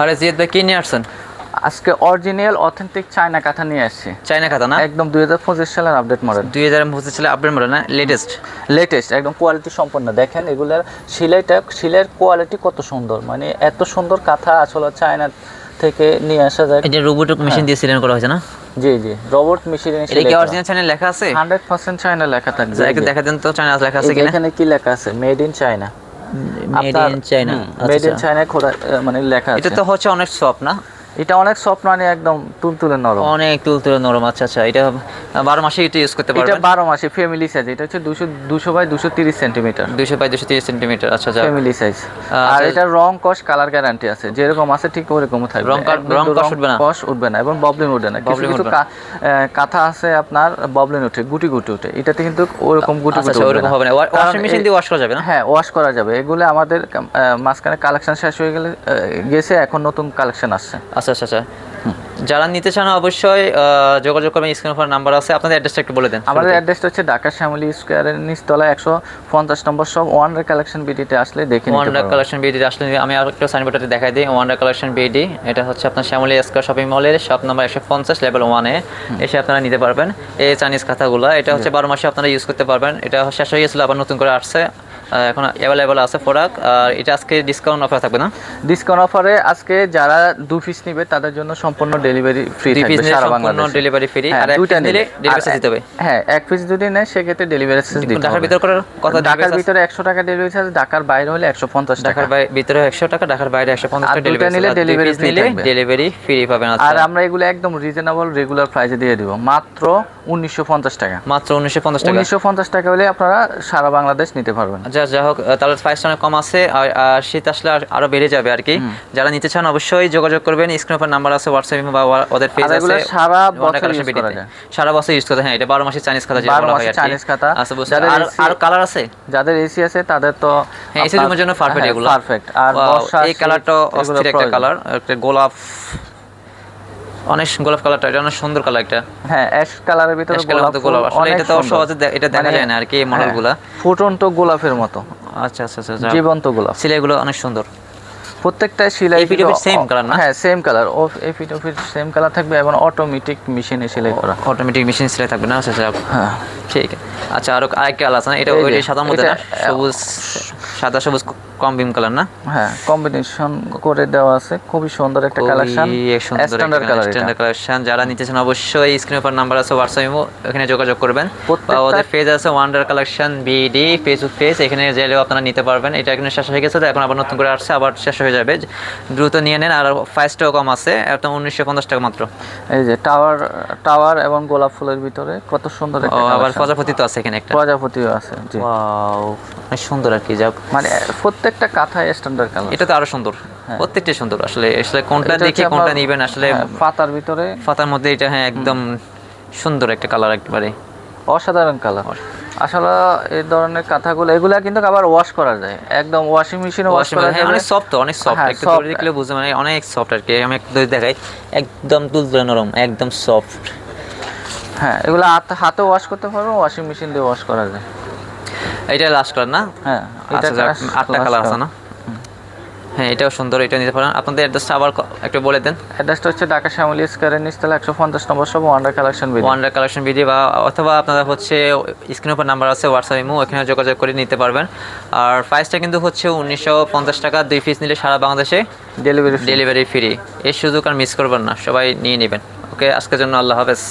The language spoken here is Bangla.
আরে জিয়াদ ভাই কি নিয়ে আসছেন? আজকে অরিজিনাল অথেন্টিক চায়না কাঁথা নিয়ে আসছি। চাইনা খাতা না? একদম দুই হাজার পঁচিশ সালের আপডেট মডেল দুই হাজার পঁচিশ সালে আপডেট মডেল না? লেটেস্ট লেটেস্ট একদম কোয়ালিটি সম্পন্ন। দেখেন এগুলার সেলাইটা সেলাইয়ের কোয়ালিটি কত সুন্দর। মানে এত সুন্দর কাঁথা আসলে চায়না থেকে নিয়ে আসা যায়। এই যে রোবট মেশিন দিয়ে সিলেন করা হয়েছে না? জি জি রোবট মেশিন এটা কি অরিজিনাল চ্যানেল লেখা আছে? হান্ড্রেড পার্সেন্ট চায়না লেখা থাকবে। একটু দেখা দেন তো চায়না লেখা আছে কিনা। এখানে কি লেখা আছে? Made in China made in China made in China খোলা মানে লেখা আছে। এটা তো হচ্ছে অনেক সফট না? এটা অনেক সফট মানে একদম তুলতুলে নরম। অনেক তুলতুলে নরম আচ্ছা আচ্ছা এটা বারো মাসে এটা ইউজ করতে পারবেন? এটা বারো মাসে ফ্যামিলি সাইজ এটা হচ্ছে দুশো দুশো বাই দুশো তিরিশ সেন্টিমিটার দুইশো বাই দুশো তিরিশ সেন্টিমিটার আচ্ছা আচ্ছা। ফ্যামিলি সাইজ আর আচ্ছা। এটা রং কস কালার গ্যারান্টি আছে। যেরকম আছে ঠিক ওরকম থাকবে। রং রং কষ উঠবে না? কষ উঠবে না এবং ববলিন উঠবে না। কিছু কিছু কাঁথা আছে আপনার ববলিন উঠে গুটি গুটি উঠে। এটাতে কিন্তু ওরকম গুটি আচ্ছা গুটি আচ্ছা ওরকম হবে না। ওয়াশিং মেশিন দিয়ে ওয়াশ করা যাবে না? হ্যাঁ ওয়াশ করা যাবে। এগুলো আমাদের মাঝখানে কালেকশন শেষ হয়ে গেলে গেছে এখন নতুন কালেকশন আসছে। আচ্ছা আচ্ছা আচ্ছা। যারা নিতে চান অবশ্যই যোগাযোগ করবেন স্ক্রিন উপর নাম্বার আছে। আপনাদের অ্যাড্রেসটা একটু বলে দেন। আমাদের অ্যাড্রেসটা হচ্ছে ঢাকা শ্যামলী স্কোয়ারের নিচতলা একশো পঞ্চাশ নম্বর সব ওয়ানের কালেকশন বিডিতে আসলে দেখে ওয়ান্ডার। কালেকশন বিডি আসলে আমি আর একটু সাইনবোর্ডটা দেখাই দিই। ওয়ান্ডার কালেকশন বিডি এটা হচ্ছে আপনার শ্যামলী স্কোয়ার শপিং মলের শপ নম্বর একশো পঞ্চাশ লেভেল ওয়ানে এসে আপনারা নিতে পারবেন। এই চাইনিজ খাতাগুলো। এটা হচ্ছে বারো মাসে আপনারা ইউজ করতে পারবেন। এটা শেষ হয়ে গেছিল আবার নতুন করে আসছে। এখন অ্যাভেলেবেল আছে প্রোডাক্ট আর এটা আজকে ডিসকাউন্ট অফার থাকবে না? ডিসকাউন্ট অফারে আজকে যারা দু পিস নিবে তাদের জন্য সম্পূর্ণ ডেলিভারি ফ্রি থাকবে সারা সম্পূর্ণ বাংলাদেশে। ডেলিভারি ফ্রি হ্যাঁ, আর দুইটা নিলে ডেলিভারি দিতে হবে। হ্যাঁ এক পিস যদি নেয় সেক্ষেত্রে ডেলিভারি চার্জ দিতে ঢাকার হবে। ভিতর করার কথা ঢাকার ভিতরে একশো টাকা ডেলিভারি চার্জ ঢাকার বাইরে হলে একশো পঞ্চাশ টাকা। ঢাকার বাইরে ভিতরে একশো টাকা ঢাকার বাইরে একশো পঞ্চাশ আর টাকা দুইটা নিলে ডেলিভারি থাকবে। ডেলিভারি ফ্রি পাবেন আর আমরা এগুলো একদম রিজনেবল রেগুলার প্রাইসে দিয়ে দিব। মাত্র উনিশশো পঞ্চাশ টাকা। মাত্র উনিশশো পঞ্চাশ টাকা। উনিশশো পঞ্চাশ টাকা হলে আপনারা সারা বাংলাদেশ নিতে পারবেন। যা যা হোক তাহলে প্রাইসটা অনেক কম আছে আর শীত আসলে আর- বেড়ে যাবে আর কি। যারা নিতে চান অবশ্যই যোগাযোগ করবেন স্ক্রিন উপর নাম্বার আছে হোয়াটসঅ্যাপ বা ওদের পেজ আছে। সারা বছর use করা যায়। সারা বছর ইউজ করতে হ্যাঁ এটা বারো মাসের চাইনিজ খাতা যেটা বলা হয় আর কি। Chinese খাতা। আচ্ছা যাদের আর আর কালার আছে? যাদের এসি আছে তাদের তো হ্যাঁ এসি রুমের জন্য পারফেক্ট এগুলো। পারফেক্ট আর এই কালারটা অস্থির একটা কালার একটা গোলাপ অনেক গোলাপ কালারটা এটা অনেক সুন্দর কালার একটা। হ্যাঁ অ্যাশ কালারের ভিতরে গোলাপ গোলাপ। আসলে এটা তো। সহজে এটা দেখা মানে- যায় না আর কি হ্যাঁ, মডেলগুলা। ফুটন্ত গোলাপের মতো। আচ্ছা আচ্ছা আচ্ছা। জীবন্ত গোলাপ। সিলাইগুলো অনেক সুন্দর। প্রত্যেকটা সেলাই পিঠে same colour না? হ্যাঁ সেম কালার এই পিঠ সেম কালার থাকবে এবং অটোমেটিক মেশিনে সেলাই করা। অটোমেটিক মেশিন সেলাই থাকবে না? আচ্ছা আচ্ছা হ্যাঁ। ঠিক আছে। আচ্ছা আরও আরেকটা কালার আছে না? এটা ওই সাদার মধ্যে না? সবুজ সাদা সবুজ কম বিম কালার না? হ্যাঁ কম্বিনেশন করে দেওয়া আছে। খুবই সুন্দর একটা collection standard colour standard collection যারা নিতে চান অবশ্যই স্ক্রিনের উপর নাম্বার আছে হোয়াটসঅ্যাপে ওখানে যোগাযোগ করবেন। ওদের পেজ আছে wonder collection BD Facebook page এখানে গেলেও আপনারা নিতে পারবেন। এটা এখানে শেষ হয়ে গেছে তো এখন আবার নতুন করে আসছে আবার শেষ হয়ে যাবে। দ্রুত নিয়ে নেন আর প্রাইসটাও কম আছে একদম উনিশশো পঞ্চাশ টাকা মাত্র। এই যে টাওয়ার টাওয়ার এবং গোলাপ ফুলের ভিতরে কত সুন্দর আবার প্রজাপতি তো আছে এখানে একটা। প্রজাপতিও আছে জি। সুন্দর আর কি যাক। মানে প্রত্যেকটা কাঁথায় স্ট্যান্ডার্ড কালার এটা তো আরও সুন্দর। প্রত্যেকটা সুন্দর। আসলে আসলে কোনটা দেখে কোনটা নিবেন আসলে পাতার ভিতরে। পাতার মধ্যে এটা হ্যাঁ একদম সুন্দর একটা কালার একেবারে। অসাধারণ কালার আসলে এই ধরনের কাঁথাগুলো এগুলা কিন্তু আবার ওয়াশ করা যায়। একদম ওয়াশিং মেশিনে ওয়াশ করা হ্যাঁ, যায়। অনেক সফট অনেক সফট হ্যাঁ, একটু ধরে দেখলে বুঝতে মানে অনেক সফট আর কি। আমি একটু দেখাই। একদম তুলতুলে নরম একদম সফট হ্যাঁ এগুলো হাতে ওয়াশ করতে পারব ওয়াশিং মেশিন দিয়ে ওয়াশ করা যায়। এটা লাস্ট কালার না? হ্যাঁ আচ্ছা আটটা কালার আছে না? হ্যাঁ এটাও সুন্দর এটা নিতে পারেন। আপনাদের অ্যাড্রেসটা আবার একটু বলে দেন। অ্যাড্রেসটা হচ্ছে ঢাকা শ্যামলী স্কোয়ারের নিচতলা একশো পঞ্চাশ নম্বর সব wonder collection video wonder collection video বা অথবা আপনারা হচ্ছে স্ক্রিনের উপর নাম্বার আছে হোয়াটসঅ্যাপ ইমো এখানে যোগাযোগ করে নিতে পারবেন। আর প্রাইসটা কিন্তু হচ্ছে উনিশশো পঞ্চাশ টাকা দুই পিস নিলে সারা বাংলাদেশে ডেলিভারি ডেলিভারি ফ্রি এই সুযোগ আর মিস করবেন না সবাই নিয়ে নেবেন। ওকে আজকের জন্য আল্লাহ হাফেজ।